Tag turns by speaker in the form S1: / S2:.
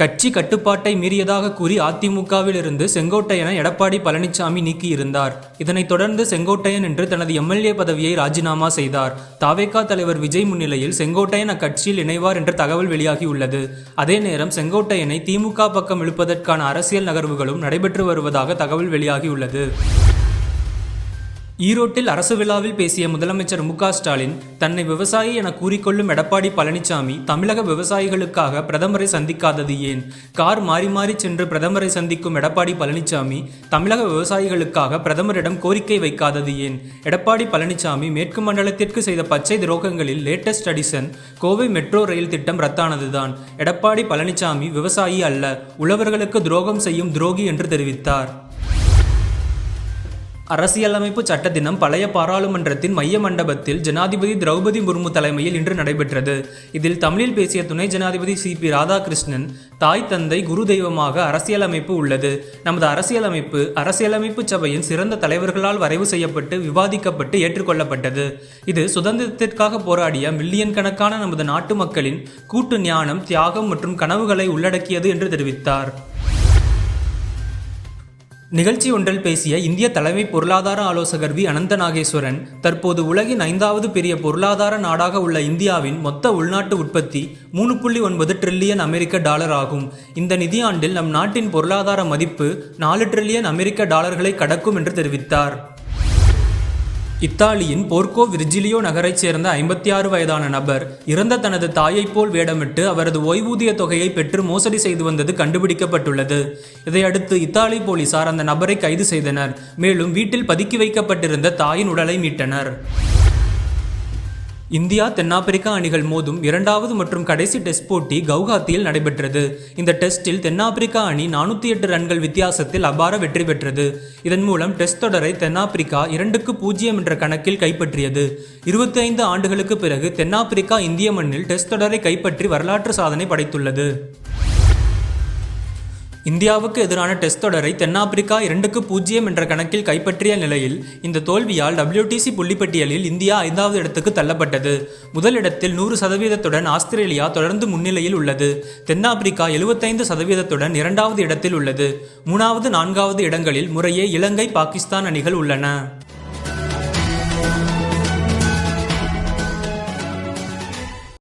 S1: கட்சி கட்டுப்பாட்டை மீறியதாக கூறி அதிமுகவில் இருந்து செங்கோட்டையனை எடப்பாடி பழனிசாமி நீக்கியிருந்தார் இதனைத் தொடர்ந்து செங்கோட்டையன் என்று தனது எம்எல்ஏ பதவியை ராஜினாமா செய்தார் தாவேகா தலைவர் விஜய் முன்னிலையில் செங்கோட்டையன் அக்கட்சியில் இணைவார் என்ற தகவல் வெளியாகியுள்ளது அதே நேரம் செங்கோட்டையனை திமுக பக்கம் இழுப்பதற்கான அரசியல் நகர்வுகளும் நடைபெற்று வருவதாக தகவல் வெளியாகியுள்ளது
S2: ஈரோட்டில் அரசு விழாவில் பேசிய முதலமைச்சர் மு ஸ்டாலின் தன்னை விவசாயி என கூறிக்கொள்ளும் எடப்பாடி பழனிசாமி தமிழக விவசாயிகளுக்காக பிரதமரை சந்திக்காதது ஏன் கார் மாறி மாறி சென்று பிரதமரை சந்திக்கும் எடப்பாடி பழனிசாமி தமிழக விவசாயிகளுக்காக பிரதமரிடம் கோரிக்கை வைக்காதது ஏன் எடப்பாடி பழனிசாமி மேற்கு மண்டலத்திற்கு செய்த பச்சை துரோகங்களில் latest addition Kovai metro rail திட்டம் ரத்தானதுதான் எடப்பாடி பழனிசாமி விவசாயி அல்ல உழவர்களுக்கு துரோகம் செய்யும் துரோகி என்று தெரிவித்தார்
S3: அரசியலமைப்பு சட்ட தினம் பழைய பாராளுமன்றத்தின் மைய மண்டபத்தில் ஜனாதிபதி திரௌபதி முர்மு தலைமையில் இன்று நடைபெற்றது இதில் தமிழில் பேசிய துணை ஜனாதிபதி சி பி ராதாகிருஷ்ணன் தாய் தந்தை குரு தெய்வமாக அரசியலமைப்பு உள்ளது நமது அரசியலமைப்பு அரசியலமைப்பு சபையின் சிறந்த தலைவர்களால் வரைவு செய்யப்பட்டு விவாதிக்கப்பட்டு ஏற்றுக்கொள்ளப்பட்டது இது சுதந்திரத்திற்காக போராடிய மில்லியன் கணக்கான நமது நாட்டு மக்களின் கூட்டு ஞானம் தியாகம் மற்றும் கனவுகளை உள்ளடக்கியது என்று தெரிவித்தார்
S4: நிகழ்ச்சி ஒன்றில் பேசிய இந்திய தலைமை பொருளாதார ஆலோசகர் வி அனந்த நாகேஸ்வரன் தற்போது உலகின் ஐந்தாவது பெரிய பொருளாதார நாடாக உள்ள இந்தியாவின் மொத்த உள்நாட்டு உற்பத்தி மூணு புள்ளி ஒன்பது ட்ரில்லியன் அமெரிக்க டாலர் ஆகும் இந்த நிதியாண்டில் நம் நாட்டின் பொருளாதார மதிப்பு நாலு ட்ரில்லியன் அமெரிக்க டாலர்களை கடக்கும் என்று தெரிவித்தார்
S5: இத்தாலியின் போர்க்கோ விர்ஜிலியோ நகரைச் சேர்ந்த ஐம்பத்தி ஆறு வயதான நபர் இறந்த தனது தாயைப் போல் வேடமிட்டு அவரது ஓய்வூதிய தொகையை பெற்று மோசடி செய்து வந்தது கண்டுபிடிக்கப்பட்டுள்ளது இதையடுத்து இத்தாலி போலீசார் அந்த நபரை கைது செய்தனர் மேலும் வீட்டில் பதுக்கி வைக்கப்பட்டிருந்த தாயின் உடலை மீட்டனர்
S6: இந்தியா தென்னாப்பிரிக்கா அணிகள் மோதும் இரண்டாவது மற்றும் கடைசி டெஸ்ட் போட்டி கவுஹாத்தியில் நடைபெற்றது இந்த டெஸ்டில் தென்னாப்பிரிக்கா அணி நானூற்றி எட்டு ரன்கள் வித்தியாசத்தில் அபார வெற்றி பெற்றது இதன் மூலம் டெஸ்ட் தொடரை தென்னாப்பிரிக்கா இரண்டுக்கு பூஜ்ஜியம் என்ற கணக்கில் கைப்பற்றியது இருபத்தி ஐந்து ஆண்டுகளுக்கு பிறகு தென்னாப்பிரிக்கா இந்திய மண்ணில் டெஸ்ட் தொடரை கைப்பற்றி வரலாற்று சாதனை படைத்துள்ளது
S7: இந்தியாவுக்கு எதிரான டெஸ்ட் தொடரை தென்னாப்பிரிக்கா இரண்டுக்கு பூஜ்ஜியம் என்ற கணக்கில் கைப்பற்றிய நிலையில் இந்த தோல்வியால் டபிள்யூடிசி புள்ளிப்பட்டியலில் இந்தியா ஐந்தாவது இடத்துக்கு தள்ளப்பட்டது முதலிடத்தில் நூறு சதவீதத்துடன் ஆஸ்திரேலியா தொடர்ந்து முன்னிலையில் உள்ளது தென்னாப்பிரிக்கா எழுபத்தைந்து சதவீதத்துடன் இரண்டாவது இடத்தில் உள்ளது மூணாவது நான்காவது இடங்களில் முறையே இலங்கை பாகிஸ்தான் அணிகள் உள்ளன